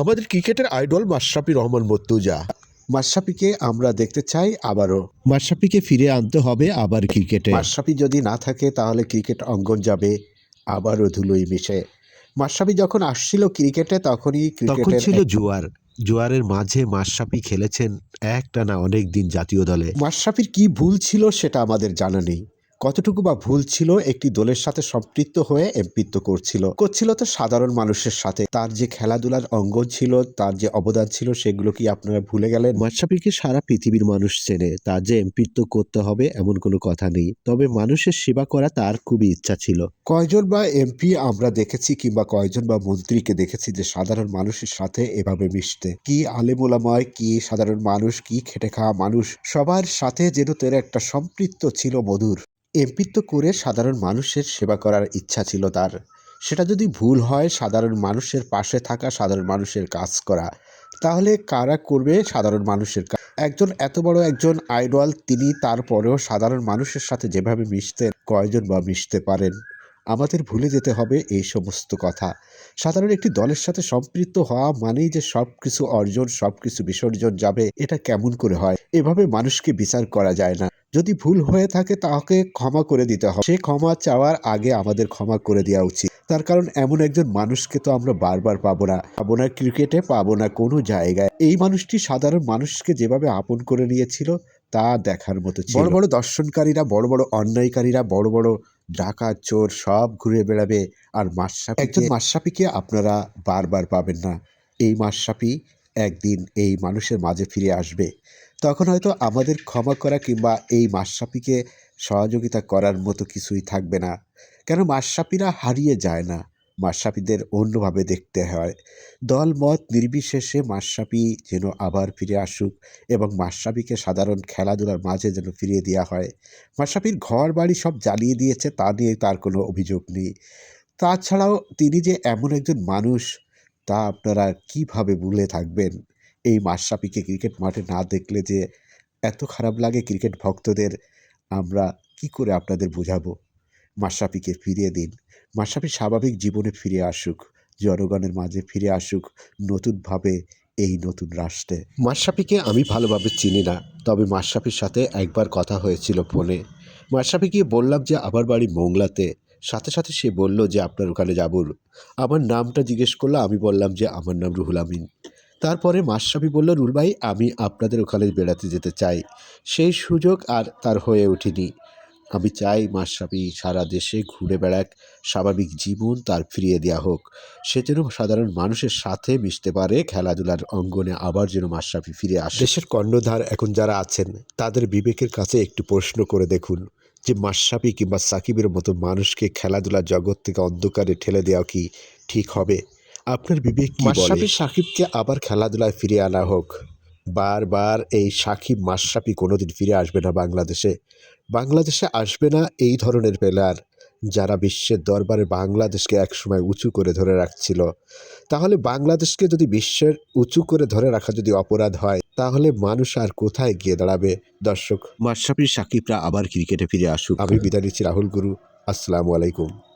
আমাদের ক্রিকেটের আইডল মাশরাফি রহমান মর্তুজা। মাশরাফিকে আমরা দেখতে চাই আবারও। মাশরাফিকে ফিরে আনতে হবে আবার ক্রিকেটে। মাশরাফি যদি না থাকে তাহলে ক্রিকেট অঙ্গন যাবে আবারও ধুলোই মিশে। মাশরাফি যখন আসছিল ক্রিকেটে তখনই তখন ছিল জুয়ার। জোয়ারের মাঝে মাশরাফি খেলেছেন একটানা অনেক দিন জাতীয় দলে। মাশরাফির কি ভুল ছিল সেটা আমাদের জানা নেই। কতটুকু বা ভুল ছিল একটি দলের সাথে সম্পৃক্ত হয়ে এমপিত্ব করছিল। করছিল তো সাধারণ মানুষের সাথে। তার যে খেলাধুলার অঙ্গ ছিল তার যে অবদান ছিল সেগুলো কি আপনারা ভুলে গেলেন? মাশরাফিকে সারা পৃথিবীর মানুষ চেনে। তার যে এমপিত্ব করতে হবে এমন কোনো কথা নেই। তবে মানুষের সেবা করা তার খুবই ইচ্ছা ছিল। কয়জন বা এমপি আমরা দেখেছি কিংবা কয়জন বা মন্ত্রীকে দেখেছি যে সাধারণ মানুষের সাথে এভাবে মিশতে? কি আলেমোলাময় কি সাধারণ মানুষ কি খেটে খাওয়া মানুষ? সবার সাথে যেন তের একটা সম্পৃক্ত ছিল মধুর। এমপিত্ব করে সাধারণ মানুষের সেবা করার ইচ্ছা ছিল তার। সেটা যদি ভুল হয়, সাধারণ মানুষের পাশে থাকা, সাধারণ মানুষের কাজ করা, তাহলে কারা করবে সাধারণ মানুষের কাজ? একজন এত বড় একজন আইডল, তিনি তারপরেও সাধারণ মানুষের সাথে যেভাবে মিশতেন, কয়জন বা মিশতে পারেন? আমাদের ভুলে যেতে হবে এই সমস্ত কথা। সাধারণ একটি দলের সাথে সম্পৃক্ত হওয়া মানেই যে সব কিছু অর্জন সব কিছু বিসর্জন যাবে, এটা কেমন করে হয়? এভাবে মানুষকে বিচার করা যায় না। যদি ভুল হয়ে থাকে তাকে ক্ষমা করে দিতে হবে। সে ক্ষমা চাওয়ার আগে আমাদের ক্ষমা করে দেওয়া উচিত। তার কারণ এমন একজন মানুষকে তো আমরা বারবার পাবো না। পাবো না ক্রিকেটে, পাবো না কোনো জায়গায়। এই মানুষটি সাধারণ মানুষকে যেভাবে আপন করে নিয়েছিল, তা দেখার মতো বড় বড় দর্শনকারীরা, বড় বড় অন্যায়কারীরা, বড় বড় ডাকাত, চোর সব ঘুরে বেড়াবে আর মাশরাফি একজন মাশরাফিকে আপনারা বারবার পাবেন না। এই মাশরাফি একদিন এই মানুষের মাঝে ফিরে আসবে। তখন হয়তো আমাদের ক্ষমা করা কিংবা এই মাশরাফিকে সহযোগিতা করার মতো কিছুই থাকবে না। কেন মাশরাফিরা হারিয়ে যায় না? মাশরাফিদের অন্যভাবে দেখতে হয়। দল মত নির্বিশেষে মাশরাফি যেন আবার ফিরে আসুক এবং মাশরাফিকে সাধারণ খেলাধুলার মাঝে যেন ফিরিয়ে দেওয়া হয়। মাশরাফির ঘর বাড়ি সব জ্বালিয়ে দিয়েছে, তা নিয়ে তার কোনো অভিযোগ নেই। তাছাড়াও তিনি যে এমন একজন মানুষ, তা আপনারা কীভাবে ভুলে থাকবেন? এই মাশরাফিকে ক্রিকেট মাঠে না দেখলে যে এত খারাপ লাগে ক্রিকেট ভক্তদের, আমরা কি করে আপনাদের বোঝাবো? মাশরাফিকে ফিরিয়ে দিন। মাশরাফি স্বাভাবিক জীবনে ফিরে আসুক, জনগণের মাঝে ফিরে আসুক, নতুনভাবে এই নতুন রাষ্ট্রে। মাশরাফিকে আমি ভালোভাবে চিনি না, তবে মাশরাফির সাথে একবার কথা হয়েছিল ফোনে। মাশরাফিকে বললাম যে, আমার বাড়ি মোংলাতে। সাথে সাথে সে বলল যে, আপনার ওখানে যাব আমার নামটা জিজ্ঞেস করল, আমি বললাম যে, আমার নাম রুহুল আমিন। তারপরে মাশরাফি বলল রুল ভাই, আমি আপনাদের ওখানে বেড়াতে যেতে চাই। সেই সুযোগ আর তার হয়ে ওঠেনি। আমি চাই মাশরাফি সারা দেশে ঘুরে বেড়াক স্বাভাবিক জীবন তার ফিরিয়ে দেওয়া হোক। সে যেন সাধারণ মানুষের সাথে মিশতে পারে খেলাধুলার অঙ্গনে আবার যেন মাশরাফি ফিরে আসে। দেশের কর্ণধার এখন যারা আছেন তাদের বিবেকের কাছে একটু প্রশ্ন করে দেখুন যে মাশরাফি কিংবা সাকিবের মতো মানুষকে খেলাধুলার জগৎ থেকে অন্ধকারে ঠেলে দেওয়া কি ঠিক হবে? আপনার বিবেক কি মাশরাফি সাকিবকে আবার খেলাধুলায় ফিরে আনা হোক। বারবার এই সাকিব মাশরাফি কোনোদিন ফিরে আসবে না বাংলাদেশে। বাংলাদেশে আসবে না এই ধরনের প্লেয়ার যারা বিশ্বের দরবারে বাংলাদেশকে একসময় উঁচু করে ধরে রাখছিল। তাহলে বাংলাদেশকে যদি বিশ্বের উঁচু করে ধরে রাখা যদি অপরাধ হয় তাহলে মানুষ আর কোথায় গিয়ে দাঁড়াবে? দর্শক মাশরাফি সাকিবরা আবার ক্রিকেটে ফিরে আসুক। আমি বিদায় নিচ্ছি রাহুল গুরু। আসসালামু আলাইকুম।